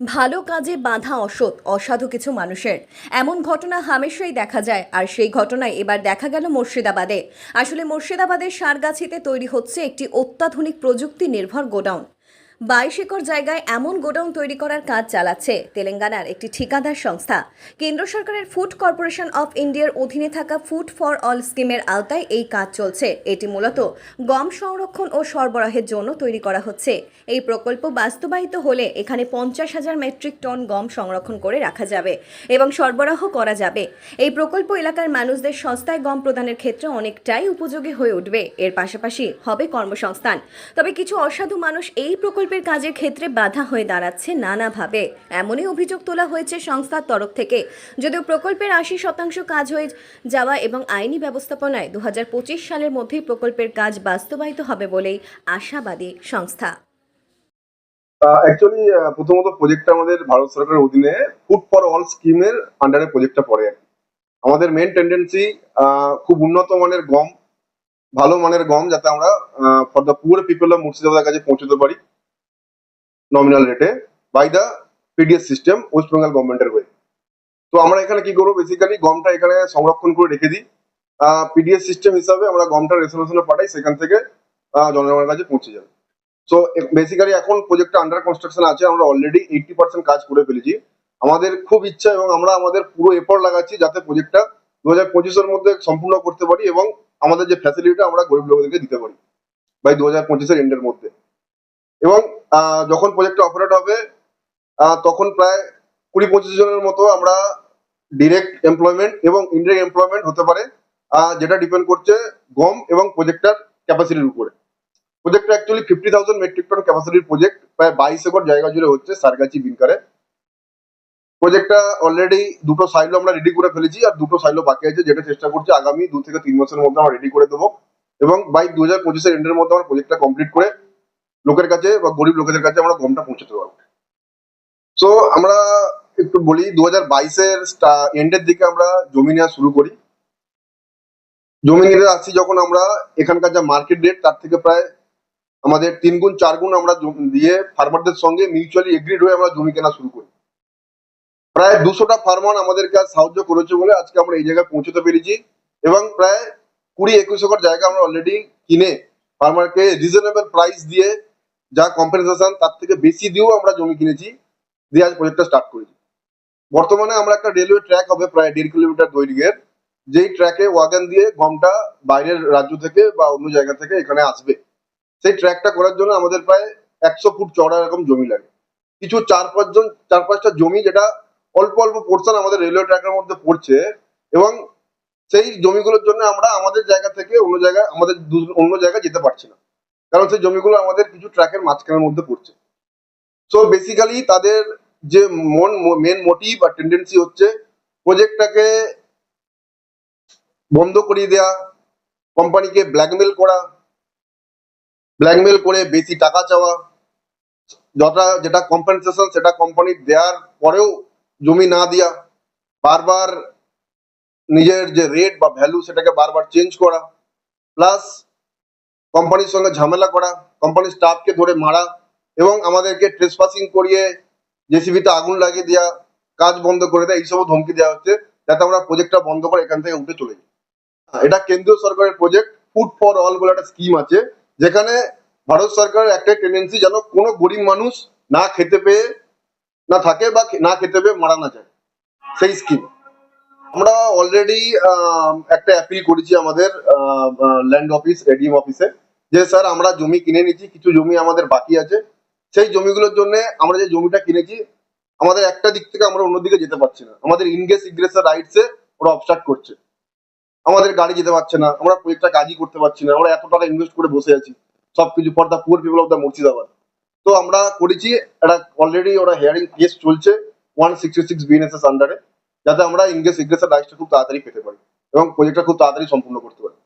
ভালো কাজে বাঁধা অসৎ, অসাধু কিছু মানুষের। এমন ঘটনা হামেশাই দেখা যায়, আর সেই ঘটনায় এবার দেখা গেল মুর্শিদাবাদে। আসলে মুর্শিদাবাদের সারগাছিতে তৈরি হচ্ছে একটি অত্যাধুনিক প্রযুক্তি নির্ভর গোডাউন। বাইশ একর জায়গায় এমন গোডাউন তৈরি করার কাজ চালাচ্ছে তেলেঙ্গানার একটি ঠিকাদার সংস্থা। কেন্দ্র সরকারের ফুড কর্পোরেশন অফ ইন্ডিয়ার অধীনে থাকা ফুড ফর অল স্কিমের আওতায় এই কাজ চলছে। এটি মূলত গম সংরক্ষণ ও সরবরাহের জন্য তৈরি করা হচ্ছে। এই প্রকল্প বাস্তবায়িত হলে এখানে পঞ্চাশ হাজার মেট্রিক টন গম সংরক্ষণ করে রাখা যাবে এবং সরবরাহ করা যাবে। এই প্রকল্প এলাকার মানুষদের সস্তায় গম প্রদানের ক্ষেত্রে অনেকটাই উপযোগী হয়ে উঠবে। এর পাশাপাশি হবে কর্মসংস্থান। তবে কিছু অসাধু মানুষ এই প্রকল্পের কাজের ক্ষেত্রে বাধা হয়ে দাঁড়াচ্ছে নানাভাবে। এমনই অভিযোগ তোলা হয়েছে সংস্থার তরফ থেকে। যদিও প্রকল্পের আশি শতাংশ কাজ হয়ে যাওয়া এবং আইনি ব্যবস্থাপনায় দু সালের মধ্যেই প্রকল্পের কাজ বাস্তবায়িত হবে বলেই আশাবাদী সংস্থা। অ্যাকচুয়ালি প্রথমত প্রজেক্টটা আমাদের ভারত সরকারের অধীনে ফুড ফর অল স্কিমের আন্ডারে প্রজেক্টটা পড়ে আমাদের মেন টেন্ডেন্সি খুব উন্নত মানের গম, ভালো মানের গম যাতে আমরা for the poor people of মুর্শিদাবাদের কাছে পৌঁছতে পারি। নমিনাল রেটে by the PDS system West Bengal গভর্নমেন্টের হয়ে তো আমরা এখানে কি করব? বেসিক্যালি গমটা এখানে সংরক্ষণ করে রেখে দিই। পিডিএস সিস্টেম হিসাবে আমরা গমটা রেসলেশনে পাঠাই, সেখান থেকে জনগণের কাছে পৌঁছে যাবে। সো বেসিক্যালি এখন প্রজেক্টটা আন্ডার কনস্ট্রাকশন আছে, আমরা অলরেডি এইটি পার্সেন্ট কাজ করে ফেলেছি। আমাদের খুব ইচ্ছা এবং আমরা আমাদের পুরো এফোর্ট লাগাচ্ছি যাতে প্রজেক্টটা দু হাজার পঁচিশের মধ্যে সম্পূর্ণ করতে পারি এবং আমাদের যে ফ্যাসিলিটিটা আমরা গরিব লোকদেরকে দিতে পারি। বাই দু হাজার পঁচিশের এন্ডের মধ্যে। এবং যখন প্রজেক্টটা অপারেট হবে তখন প্রায় কুড়ি পঁচিশ জনের মতো আমরা ডিরেক্ট এমপ্লয়মেন্ট এবং ইনডিরেক্ট এমপ্লয়মেন্ট হতে পারে যেটা ডিপেন্ড করছে গম এবং প্রজেক্টটার ক্যাপাসিটির উপরে। প্রজেক্টটা actually fifty thousand metric ton ক্যাপাসিটির project প্রায় বাইশ একর জায়গা জুড়ে হচ্ছে সারগাছি বিনকারে। প্রজেক্টটা অলরেডি দুটো সাইলো আমরা রেডি করে ফেলেছি আর দুটো সাইলো বাকি আছে যেটা চেষ্টা করছি আগামী দু থেকে তিন মাসের মধ্যে আমরা রেডি করে দেবো। এবং বাই দু হাজার পঁচিশের এন্ডের মধ্যে আমরা প্রজেক্টটা কমপ্লিট করে লোকের কাছে বা গরিব লোকেদের কাছে আমরা গমটা পৌঁছতে পারব। সো আমরা একটু বলি দু হাজার বাইশের এন্ডের দিকে আমরা জমি নেওয়া শুরু করি। জমি নিতে আসছি যখন আমরা, এখানকার যা মার্কেট রেট তার থেকে প্রায় আমাদের তিন গুণ চার গুণ আমরা দিয়ে ফার্মারদের সঙ্গে মিউচুয়ালি এগ্রিড হয়ে আমরা জমি কেনা শুরু করি। প্রায় দুশোটা ফার্মার আমাদেরকে সাহায্য করেছে বলে আজকে আমরা এই জায়গায় পৌঁছতে পেরেছি এবং প্রায় কুড়ি, একুশ একর জায়গা আমরা অলরেডি কিনে ফার্মারকে রিজনেবল প্রাইস দিয়ে যা কম্পেনসেশন তার থেকে বেশি দিয়েও আমরা জমি কিনেছি, দিয়ে আজ প্রজেক্টটা স্টার্ট করেছি। বর্তমানে আমরা একটা রেলওয়ে ট্র্যাক হবে প্রায় দেড় কিলোমিটার দৈর্ঘ্যের, যেই ট্র্যাকে ওয়াগন দিয়ে গমটা বাইরের রাজ্য থেকে বা অন্য জায়গা থেকে এখানে আসবে। সেই ট্র্যাকটা করার জন্য আমাদের প্রায় একশো ফুট চওড়া এরকম জমি লাগে। কিছু চার পাঁচজন চার পাঁচটা জমি যেটা অল্প অল্প পোর্শন আমাদের রেলওয়ে ট্র্যাকের মধ্যে পড়ছে এবং সেই জমিগুলোর জন্য আমরা আমাদের জায়গা থেকে অন্য জায়গায় আমাদের অন্য জায়গায় যেতে পারছি না। কারণ সেই জমিগুলো আমাদের কিছু ট্র্যাকের মাঝখানের মধ্যে পড়ছে। সো বেসিক্যালি তাদের যে মন মেন মোটিভ বা টেন্ডেন্সি হচ্ছে প্রজেক্টটাকে বন্ধ করিয়ে দেয়া কোম্পানিকে ব্ল্যাকমেল করা ব্ল্যাকমেল করে বেশি টাকা চাওয়া যটা যেটা কম্পেনসেশন সেটা কোম্পানি দেওয়ার পরেও জমি না দেওয়া বারবার নিজের যে রেট বা ভ্যালু সেটাকে বারবার চেঞ্জ করা প্লাস কোম্পানির সঙ্গে ঝামেলা করা কোম্পানির স্টাফকে ধরে মারা এবং আমাদেরকে ট্রেসপাসিং করিয়ে জেসিবিতে আগুন লাগিয়ে দেওয়া কাজ বন্ধ করে দেওয়া এইসবও ধমকি দেওয়া হচ্ছে যাতে আমরা প্রজেক্টটা বন্ধ করে এখান থেকে উঠে চলে যাই। এটা কেন্দ্রীয় সরকারের প্রজেক্ট ফুড ফর অল বলে একটা স্কিম আছে, যেখানে ভারত সরকারের একটাই টেন্ডেন্সি যেন কোনো গরিব মানুষ না খেতে পেয়ে না থাকে বা না খেতে পেয়ে মারা না যায়। সেই স্কিম আমরা অলরেডি একটা অ্যাপিল করেছি আমাদের ল্যান্ড অফিস এডিএম অফিসে যে স্যার, আমরা জমি কিনে নিয়েছি, কিছু জমি আমাদের বাকি আছে। সেই জমিগুলোর জন্য আমরা যে জমিটা কিনেছি, আমাদের একটা দিক থেকে আমরা অন্যদিকে যেতে পারছি না। আমাদের ইনগেস ইগ্রেসের রাইটসে ওরা অবস্ট্রাক্ট করছে। আমাদের গাড়ি যেতে পারছে না, আমরা প্রজেক্টটা কাজই করতে পারছি না, আমরা এত টাকা ইনভেস্ট করে বসে আছি। সবকিছু for the poor people of the Murshidabad. তো আমরা করেছি, একটা অলরেডি ওরা হিয়ারিং কেস চলছে ওয়ান সিক্সটি সিক্স বিএনএসএস আন্ডারে যাতে আমরা ইনগেস ইগ্রেসের রাইটসটা খুব তাড়াতাড়ি পেতে পারি এবং প্রজেক্টটা খুব তাড়াতাড়ি সম্পূর্ণ করতে পারি।